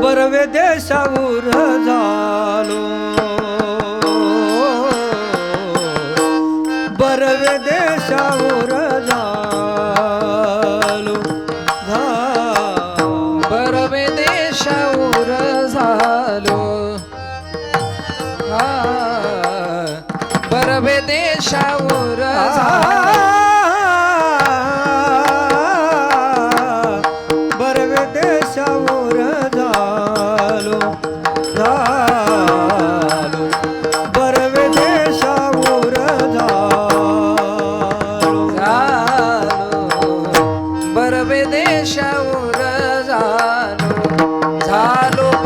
ਬਰਵੇ ਦੇ ਸਾਉ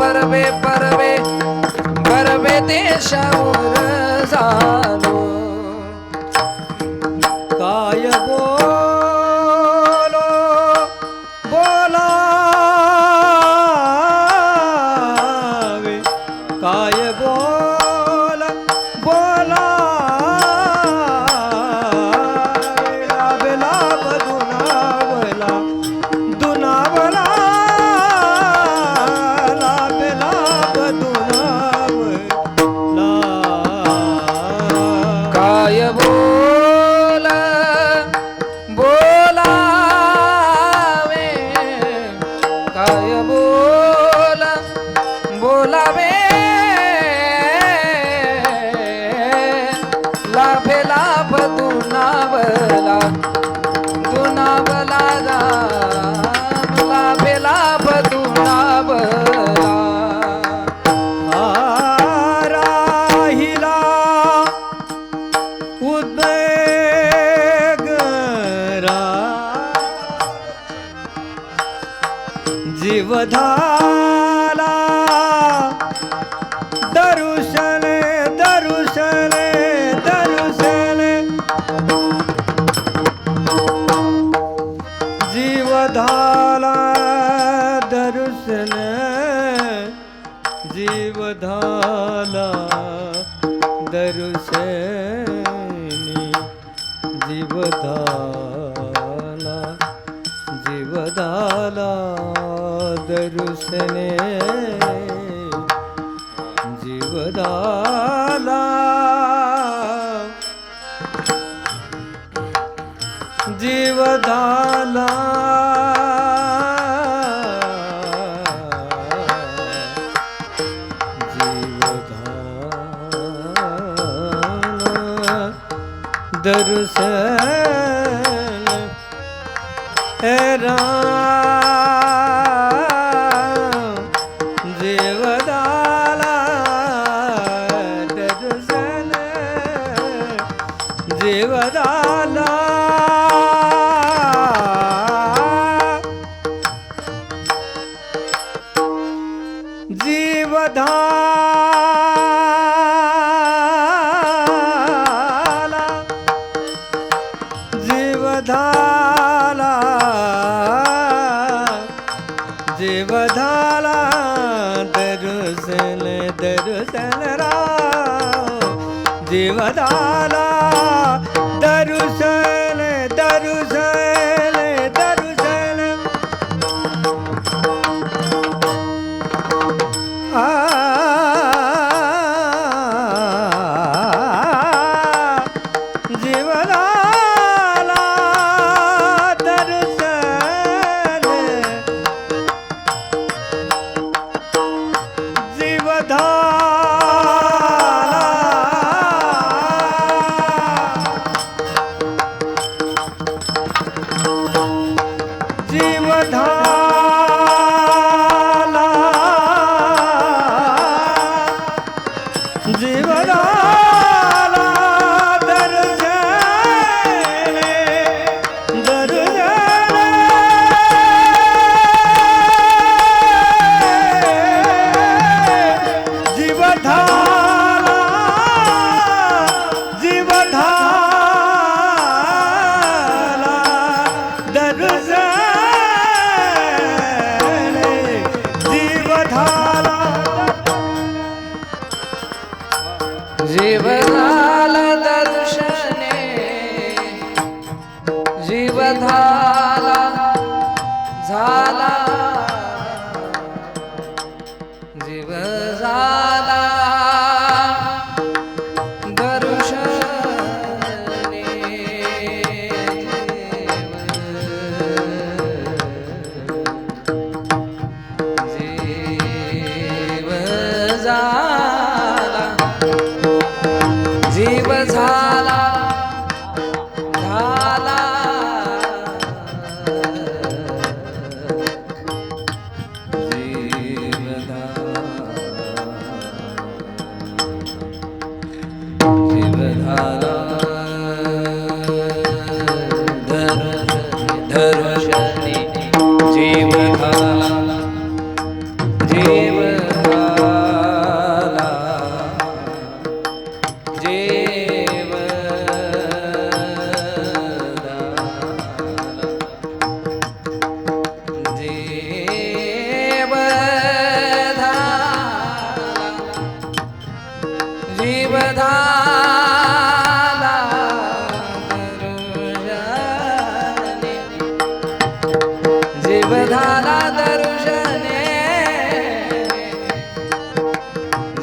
झालो बरवे बरवे बरवे देशावर झाला. दरुशन दरुशन दरुशन जीव धाला दरुशन जीव धाला दरुशन जीव धाला जीवधाला दरुशने जीवधाला जीवधाला ਰਾਮ ਦੇਵ ਦਾਲਾ ਦਰਸ਼ਨ ਦੇਵ ਦਾਲਾ ਜੀਵ ਦਾਲਾ దర్శనరా జీవదాన 哇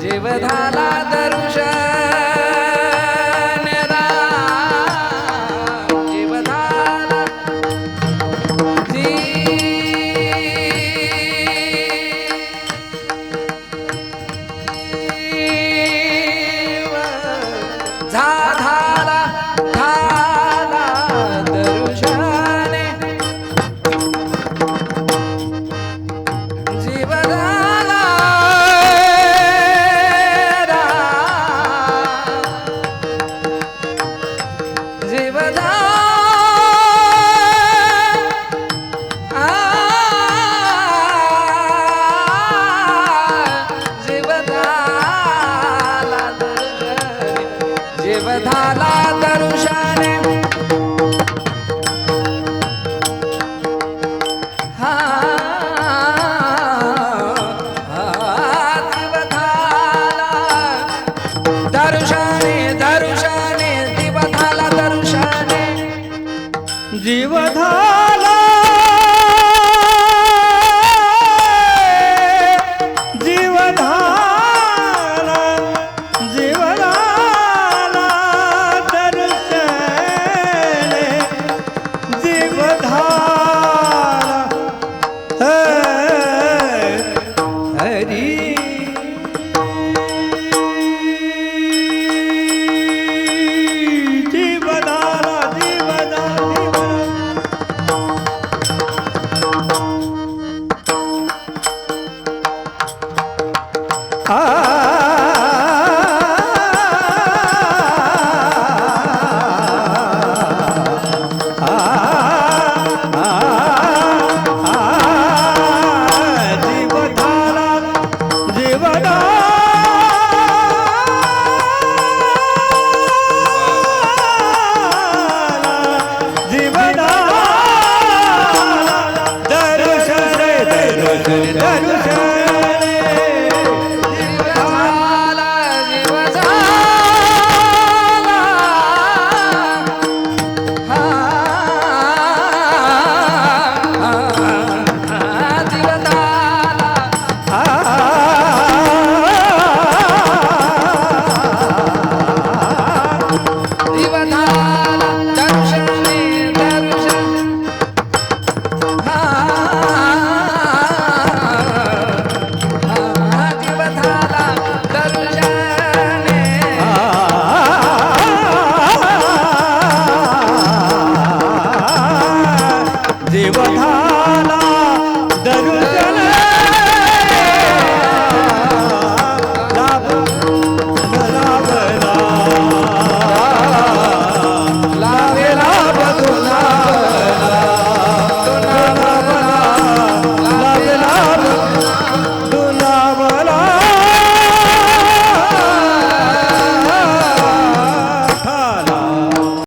जीवधाला दर्शन जीवधाला जीव झा Vada ಜೀವಧಾ